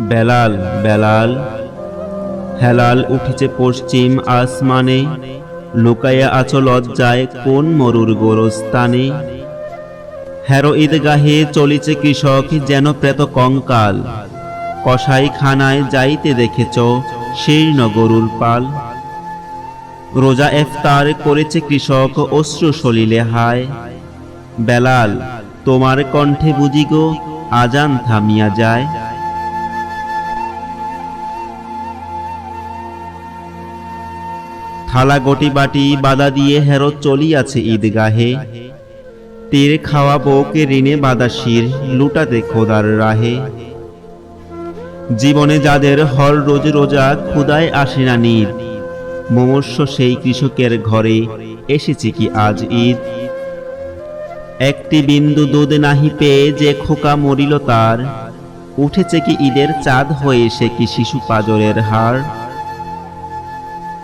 বেলাল বেলাল। হেলাল উঠেছে পশ্চিম আসমানে, লুকাইয়া আছো লজ্জায় কোন মরুর গোরস্থানে। হেরো ঈদগাহে চলিছে কৃষক যেন প্রেত কঙ্কাল। কসাই খানায় যাইতে দেখেছ শীর্ণ গরুর পাল। রোজা এফতার করেছে কৃষক অশ্রু সলিলে হায়। বেলাল, তোমার কণ্ঠে বুঝি গো আজান থামিয়া যায়। থালা গটি বাটি বাধা দিয়ে হেরো চলিয়াছে ঈদগাহে। তীর খাওয়া বউকে ঋণে বাদা শির লুটাতে খোদার রাহে। জীবনে যাদের হর রোজ রোজা ক্ষুদায় আসে না নিদ মমস্য সেই কৃষকের ঘরে এসেছে কি আজ ঈদ। একটি বিন্দু দুধ নাহি পেয়ে যে খোকা মরিল তার, উঠেছে কি ঈদের চাঁদ হয়ে সে কি শিশু পাজরের হাড়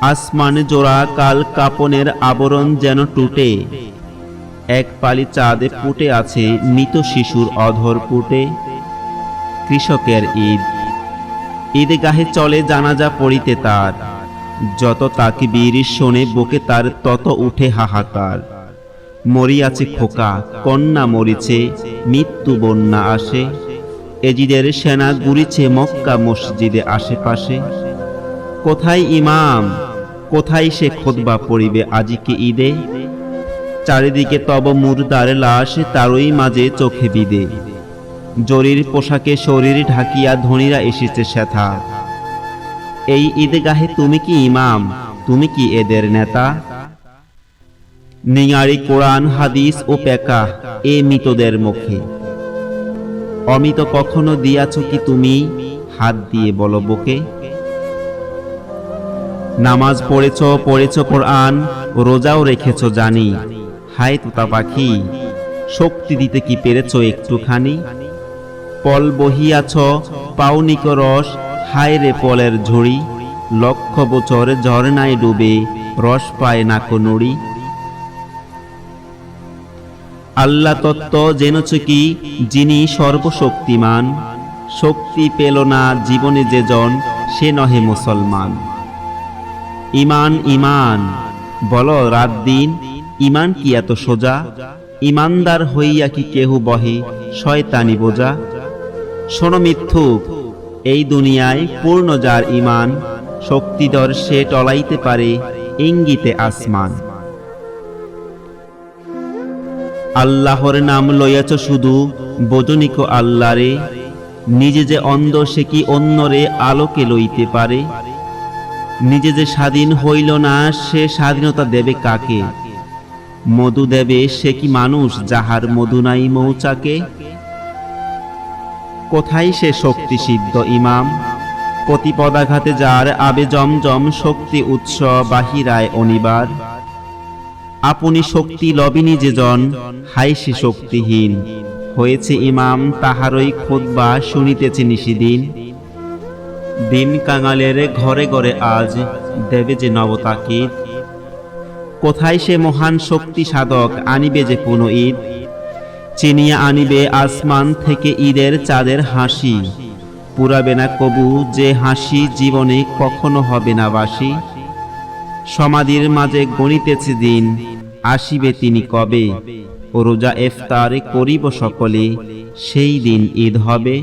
আসমান জোড়া, কাল কাপনের আবরণ যেন টুটে। এক পালি চাঁদে ফুটে আছে, মৃত শিশুর অধর পুটে কৃষকের ঈদ। ঈদগাহে চলে জানাজা পড়িতে তার। যত তাকে বীর শোনে বুকে তার, তত উঠে হাহাকার। মরিয়াছে খোকা, কন্যা মরিছে, মৃত্যু বন্যা আসে। এজিদের সেনা গুরিছে মক্কা মসজিদে আশেপাশে। কোথায় ইমাম? কোথায় সে খোদবা পড়িবে আজিকে ঈদে? চারিদিকে তব মুর্দার লাশ, তারই মাঝে চোখে বিদে। জরির পোশাকে শরীর ঢাকিয়া ধনীরা এসেছে সেথা। এই ঈদগাহে তুমি কি ইমাম? তুমি কি এদের নেতা? নিঙারি কোরআন, হাদিস ও পেকা এ মৃতদের মুখে। অমিত কখনো দিয়াছ কি তুমি? হাত দিয়ে বলো বুকে। নামাজ পড়েছ পড়েছ কোরআন, রোজাও রেখেছ জানি। হায় তোতা পাখি, শক্তি দিতে কি পেরেছ একটুখানি? পল বহিয়াছ পাউনিক রস, হায় রে পলের ঝুড়ি, লক্ষ বছর ঝর্ণায় ডুবে রস পায় না নড়ি আল্লাহ তত্ত্ব জেনেছ কি, যিনি সর্বশক্তিমান, শক্তি পেল না জীবনে যে জন, সে নহে মুসলমান। ইমান ইমান। বল, রাত দিন, ইমান কি এত সোজা? ইমানদার হইয়া কি কেহ বহে, শয়তানি বোঝা? শোনো মিথ্যুক, এই দুনিয়ায় পূর্ণ যার ইমান, শক্তিধর সে টলাইতে পারে ইঙ্গিতে আসমান। আল্লাহর নাম লইয়াছ শুধু, বোজনিক আল্লাহরে। নিজে যে অন্ধ সে কি অন্যরে আলোকে লইতে পারে? নিজে যে স্বাধীন হইল না, সে স্বাধীনতা দেবে কাকে? মধু দেবে সে কি মানুষ যাহার মধু নাই মৌচাকে? কোথায় সে শক্তি সিদ্ধ ইমাম? প্রতিপদাঘাতে যার আবে জমজম শক্তি উৎস বাহিরায় অনিবার। আপনি শক্তি লবিনি যে জন হাই সে শক্তিহীন। হয়েছে ইমাম, তাহারই খোদবা শুনিতেছে নিশিদিন। দিন কাঙালের ঘরে ঘরে আজ দেবে যে নবতাকিদ। কোথায় সে মহান শক্তি সাধক আনিবে যে কোনো ঈদ? চিনিয়া আনিবে আসমান থেকে ঈদের চাঁদের হাসি। পুরাবে না কবু যে হাসি জীবনে কখনো হবে না বাসি। সমাধির মাঝে গণিতেছে দিন, আসিবে তিনি কবে? ও রোজা এফতার করিব সকলে, সেই দিন ঈদ হবে।